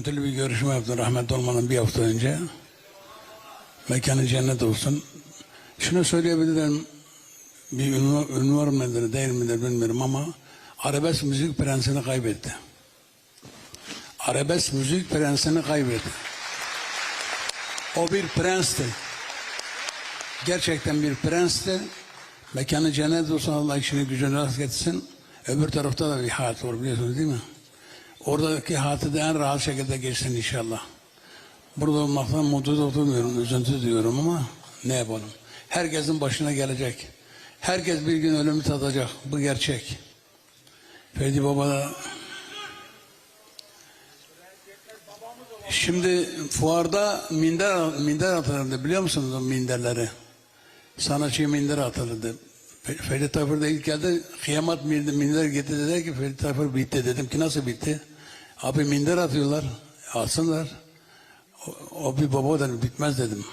Görüntülü bir görüşme yaptım rahmetli olmadan bir hafta önce. Mekanı cennet olsun. Şunu söyleyebilirim. Bir ünlü, ünlü var mıdır değil midir bilmiyorum ama arabesk müzik prensini kaybetti. Arabesk müzik prensini kaybetti. O bir prensti. Gerçekten bir prensti. Mekanı cennet olsun Allah işini gücünü rast getirsin. Öbür tarafta da bir hayat var biliyorsunuz değil mi? Oradaki hayatı da en rahat şekilde geçsin inşallah. Burada olmaktan mutlu duymuyorum, üzüntü duyuyorum ama ne yapalım? Herkesin başına gelecek. Herkes bir gün ölümü tadacak. Bu gerçek. Ferdi Baba da Şimdi fuarda minder minder atılırdı biliyor musunuz o minderleri? Sanatçı minder atılırdı. Fe- Ferdi Tayfur da ilk geldi kıyamet minder, minder getirdi dedi ki Ferdi Tayfur bitti dedim ki nasıl bitti? Abi minder atıyorlar. Alsınlar. O, o bir baba da bitmez dedim.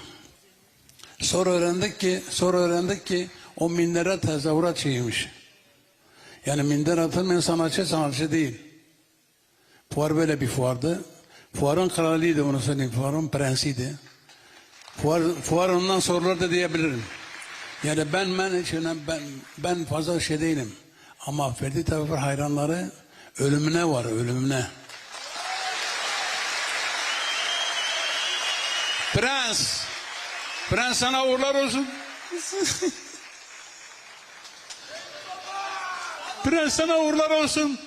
Sonra öğrendik ki sonra öğrendik ki o mindere tezahürat şeymiş. Yani minder atılmayan sanatçı sanatçı değil. Fuar böyle bir fuardı. Fuarın kralıydı onu söyleyeyim. Fuarın prensiydi. Fuar, fuar ondan sorular da diyebilirim. Yani ben ben önem- ben ben fazla şey değilim. Ama Ferdi Tayfur hayranları ölümüne var ölümüne. Prens. Prens sana uğurlar olsun. Prens sana uğurlar olsun.